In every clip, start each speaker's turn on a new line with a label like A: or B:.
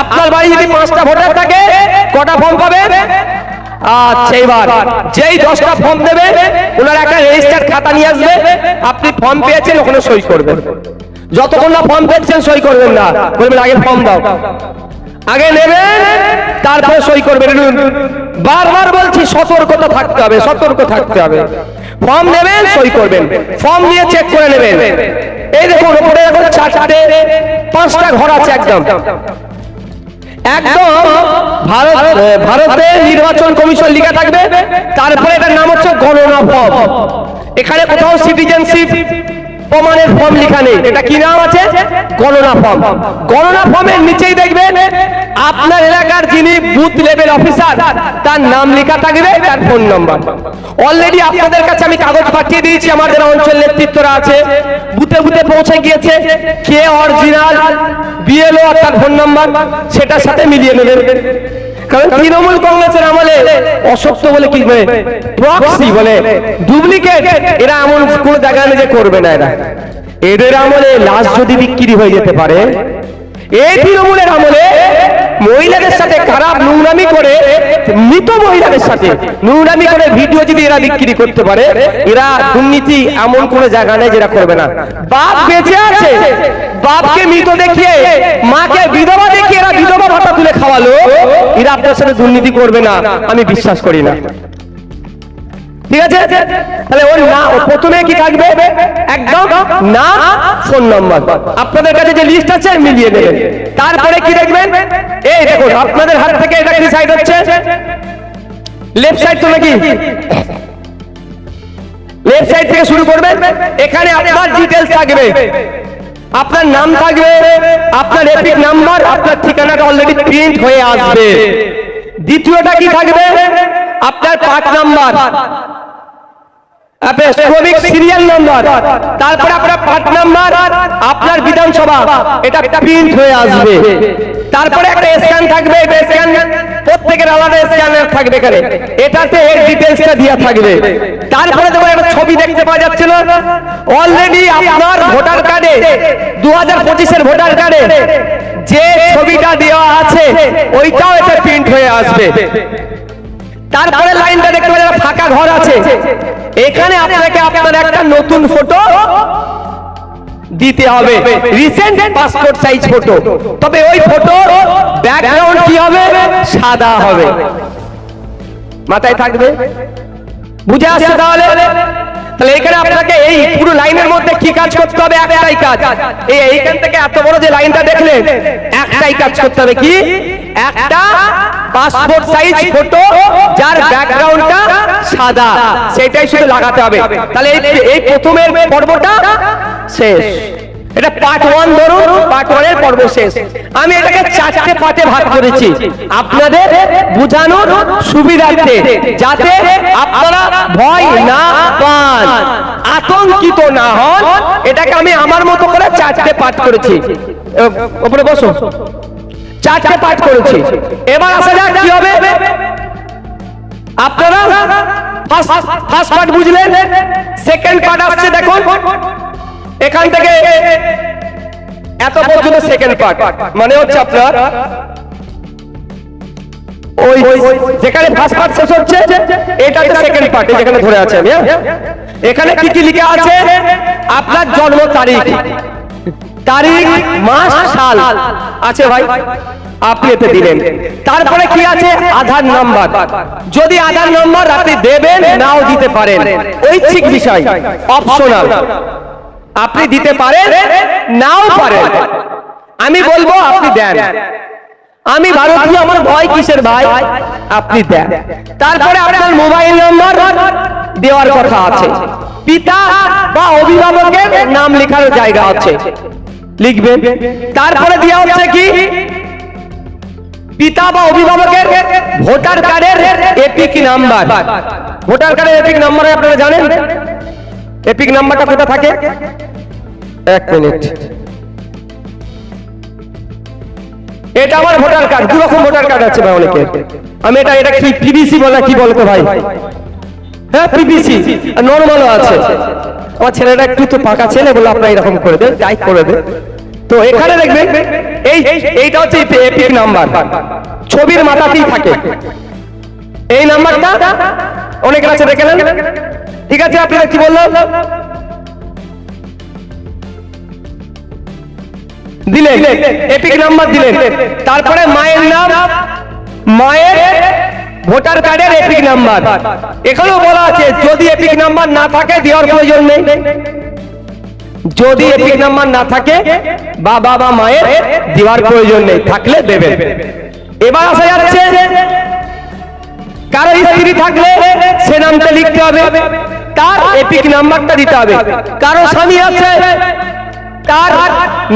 A: আপনার বাড়ি যদি পাঁচটা ভোটার থাকে, কটা ফর্ম পাবে? আচ্ছা যেই দশটা ফর্ম ওনার একটা খাতা নিয়ে আসবে। আপনি ফর্ম পেয়েছেন, ওখানে সই করবেন। যতক্ষণ না ফর্ম সই করবেন না। আগে ফর্ম দাও। আগে নেবেন সই করবেন। বারবার বলছি, সতর্কতা থাকতে হবে, সতর্ক থাকতে হবে। ফর্ম নেবেন, সই করবেন। ফর্ম নিয়ে চেক করে নেবেন। এই দেখুন পাঁচটা ঘর আছে একদম। একদম ভারত ভারতে নির্বাচন কমিশন লেখা থাকবে। তারপরে এটার নাম হচ্ছে গণনা ফর্ম। এখানে কোথাও সিটিজেনশিপ প্রমাণের ফর্ম লেখা নেই। এটা কি নাম আছে? গণনা ফর্ম। গণনা ফর্মের নিচেই দেখবেন বুথ লেভেল অফিসার তার নাম লেখা থাকবে, তার ফোন অলরেডি আপনাদের কাছে আমি কাগজ পাঠিয়ে দিয়েছি আমাদের অঞ্চল নেতৃত্বরা আছে। বুথে বুথে পৌঁছে গিয়েছে কে অরিজিনাল বিএলও আর তার ফোন সেটার সাথে মিলিয়ে নেবেন। কারণ তৃণমূল কংগ্রেসের আমলে অসত্য বলে কি বলে? প্রক্সি বলে। ডুপ্লিকেট এরা এমন কোন জায়গায় নিজে করবে না এরা। এদের আমলে লাশ যদি বিক্রি হয়ে যেতে পারে, এই তৃণমূলের আমলে সাথে খারাপ নোংরামি করে মৃত মহিলাদের সাথে। নোংরামি করে ভিডিও যদি এরা বিক্রি করতে পারে, এরা দুর্নীতি এমন কোন জায়গা নেই যেটা করবে না। বাপ বেঁচে আছে। বাপকে মৃত দেখিয়ে, মাকে বিধবা দেখিয়ে এরা বিধবা ভাতা তুলে খাওয়ালো, এরা আপনার সাথে দুর্নীতি করবে না, আমি বিশ্বাস করি না। ঠিক আছে? তাহলে ওর না প্রথমে কি থাকবে? একদম না, ফোন নাম্বার। আপনাদের কাছে যে লিস্ট আছে মিলিয়ে নেবেন তারপরে কি দেখবেন? এই দেখুন, আপনাদের হাত থেকে এটা কি সাইড হচ্ছে? লেফট সাইড তো নাকি? লেফট সাইড থেকে শুরু করবেন। এখানে আপনার ডিটেলস থাকবে। আপনার নাম থাকবে, আপনার এপিক নাম্বার, আপনার ঠিকানাটা অলরেডি প্রিন্ট হয়ে আসবে। দ্বিতীয়টা কি থাকবে? আপনার পার্ট নাম্বার। আপনার তারপরে আপনার পার্ট নাম্বার আপনার বিধানসভা। এটা প্রিন্ট হয়ে আসবে। তারপরে একটা স্ক্যান থাকবে স্ক্যান প্রত্যেকের আলাদা থাকবে এটাতে এর ডিটেলসটা দেওয়া থাকবে। তারপরে দেখুন একটা ছবি দেখতে পাওয়া যাচ্ছিল অলরেডি আপনার ভোটার কার্ডে দু হাজার পঁচিশের ভোটার কার্ডে যে ছবিটা দেওয়া আছে, ওইটাও এটা প্রিন্ট হয়ে আসবে। তারপরে লাইনটা দেখতে একটা ফাঁকা ঘর আছে। এখানে আপনাকে আপনার একটা নতুন ফটো দিতে হবে। রিসেন্ট পাসপোর্ট সাইজ ফটো তবে ওই ফটো ব্যাকগ্রাউন্ড কি হবে? সাদা হবে। মাথায় থাকবে? বুঝে আসছে তাহলে। তাহলে এখানে আপনাকে এই পুরো লাইনের মধ্যে কি কাজ করতে হবে? একটাই কাজ। এই এইখান থেকে এত বড় যে লাইনটা দেখলেন একটাই কাজ করতে হবে কি? একটা পাসপোর্ট সাইজ ফটো যার ব্যাকগ্রাউন্ডটা সাদা, সেটাই শুধু লাগাতে হবে। তাহলে এই- প্রথমের পর্বটা শেষ। এটা পার্ট ওয়ান ধরুন পার্ট ওয়ানের পর্ব শেষ। আমি এটাকে চারটে পার্টে ভাগ করেছি। আপনাদের বোঝানোর সুবিধার্থে, যাতে আপনারা ভয় না পান, আতঙ্কিত না হন, এটাকে আমি আমার মতো করে চারটে পার্ট করেছি। ওপরে বসো। চারটে পার্ট করেছি। এবার আসা যাক কি হবে। আপনারা ফার্স্ট পার্ট বুঝলেন সেকেন্ড পার্ট আসছে, দেখুন। এখান থেকে এত পর্যন্ত সেকেন্ড পার্ট মানে হচ্ছে আপনার? ওই যেখানে ফার্স্ট পার্ট শেষ হচ্ছে, এটাতে সেকেন্ড পার্ট যেখানে ধরে আছে আমি হ্যাঁ? এখানে কি কি লিখে আছে? আপনার জন্ম তারিখ। তারিখ, মাস, সাল। আছে ভাই, আপনি এতে দিলেন তারপরে কি আছে? আধার নাম্বার। যদি আধার নাম্বার আপনি দেবেন, নাও দিতে পারেন। ঐচ্ছিক বিষয় অপশনাল আপনি দিতে পারেন, নাও পারেন। আমি বলব, আপনি দেন। আমি ভারতীয়, আমার ভয় কিসের ভাই? আপনি দেন। তারপরে আপনার মোবাইল নম্বর দেওয়ার কথা আছে। পিতা বা অভিভাবকের নাম লেখার জায়গা আছে। লিখবেন তারপরে দেওয়া হচ্ছে কি? পিতা বা অভিভাবকের ভোটার কার্ডের এপিক নাম্বার। ভোটার কার্ডের এপিক নাম্বার আপনারা জানেন? এপিক নাম্বারটা কোথা থাকে? এক মিনিট। এটা আমার ভোটার কার্ড দু রকম ভোটার কার্ড আছে ভাই অনেকের। আমি এটা এটা কি পিবিসি বলে কি বলতো ভাই? হ্যাঁ পিবিসি নর্মালও আছে। আমার ছেলেটা একটু তো পাকা ছেলে বলে আপনার এরকম করে দেন টাইপ করে দেন। তো এখানে দেখবেন, এই, এইটা হচ্ছে এপিক নাম্বার। ছবির মাথাতেই থাকে। এই নাম্বারটা অনেকের আছে দেখে নেন ঠিক আছে, আপনারা কি বললাম দিলেন, এপিক নাম্বার দিলেন। তারপরে মায়ের নাম, মায়ের ভোটার কার্ডের এপিক নাম্বার। এখানেও বলা আছে, যদি এপিক নাম্বার না থাকে, দেওয়ার প্রয়োজন নেই। যদি এপিক নাম্বার না থাকে বা বাবা মায়ের দেওয়ার প্রয়োজন নেই, থাকলে দেবেন। এবার আসা যাচ্ছে কারও স্ত্রী থাকলে সে নামটা লিখতে হবে, তার এপিক নাম্বারটা দিতে হবে। কারও স্বামী আছে, তার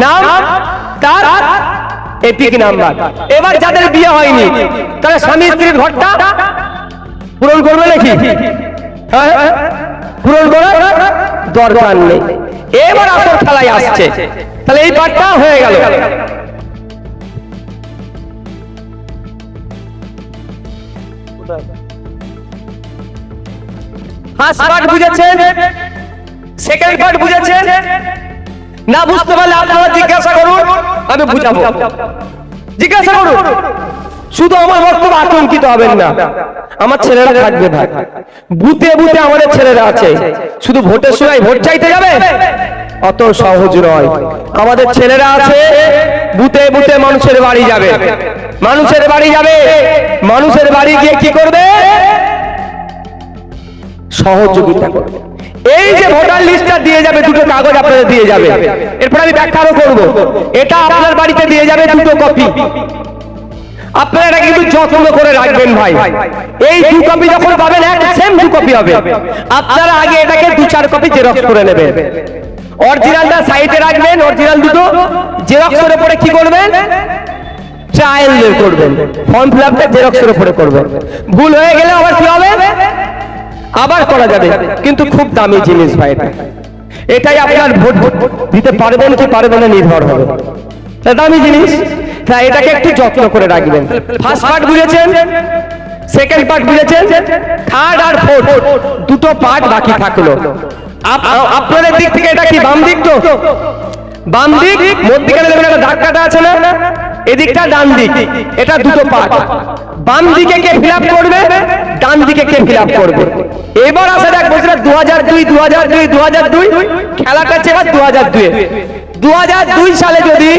A: নাম, তার এপিক নাম্বার এবার যাদের বিয়ে হয়নি, তারা স্বামী স্ত্রীর ঘরটা পূরণ করবে নাকি? হ্যাঁ? পূরণ করার দরকার নেই। এবার আসল খেলায় আসছে। তাহলে এই পাঠটা হয়ে গেল। ফার্স্ট পার্ট বুঝেছেন? সেকেন্ড পার্ট বুঝেছেন? না বুঝতে পারলে আপনারা জিজ্ঞাসা করুন। আমি বুঝাবো। জিজ্ঞাসা করুন। শুধু আমার বক্তব্য আতঙ্কিত হবেন না। আমার ছেলেরা থাকবে ভাই। বুতে বুতে আমাদের ছেলেরা আছে। শুধু ভোটের সময় ভোট চাইতে যাবে? অত সহজ নয়। আমাদের ছেলেরা আছে বুতে বুতে মানুষের বাড়ি যাবে। মানুষের বাড়ি যাবে। মানুষের বাড়ি গিয়ে কি করবে? সহযোগিতা করবে। এই যে ভোটার লিস্টটা দিয়ে যাবে, দুটো কাগজ আপনাদের দিয়ে যাবে। এরপর আমি ব্যাখ্যা আরও করব। এটা আপনার বাড়িতে দিয়ে যাবে দুটো কপি আপনারা কিন্তু যত্ন করে রাখবেন ভাই। এই দু কপি যখন পাবেন, এক সেম দু কপি হবে। আপনারা আগে এটাকে দু চার কপি জেরক্স করে নেবেন। অরিজিনালটা সাইডে রাখবেন অরিজিনাল দুটো জেরক্সের উপরে কি করবেন? ট্রায়াল করবেন। ফর্ম ফিল আপটা জেরক্সের উপরে করবেন। ভুল হয়ে গেলে আবার কি হবে? আবার করা যাবে। কিন্তু খুব দামি জিনিস ভাই এটা। এটাই আপনার ভোট দিতে পারবেন কি পারবেন না নির্ভর হবে। দামি জিনিস। হ্যাঁ এটাকে একটু যত্ন করে রাখবেন। ফার্স্ট পার্ট বুঝেছেন? সেকেন্ড পার্ট বুঝেছেন? থার্ড আর ফোর্থ দুটো পার্ট বাকি থাকল। আপনাদের দিক থেকে এটা কি বাম দিক তো? বাম দিক, মধ্যিখানে দেখবেন একটা দাগ কাটা আছে না? এদিকটা ডান দিক। এটা দুটো পার্ট বাম দিকে কে ফিল করবে? ডান দিকে কে ফিল আপ করবে। এবার আসা যাক বলছিল দু হাজার দুই দু হাজার দুই দু হাজার দুই। খেলাটা হচ্ছে দু হাজার দুই। দু হাজার দুই সালে যদি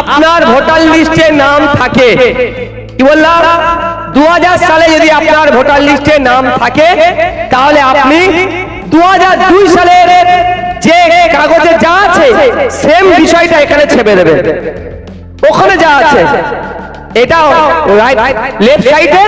A: আপনার ভোটার লিস্টে নাম থাকে, কি বললাম? দু হাজার সালে যদি আপনার ভোটার লিস্টে নাম থাকে, তাহলে আপনি দু হাজার দুই সালের যে কাগজে যা আছে, সেম বিষয়টা এখানে ছেপে দেবে। ওখানে যা আছে এটা রাইট লেফট সাইডে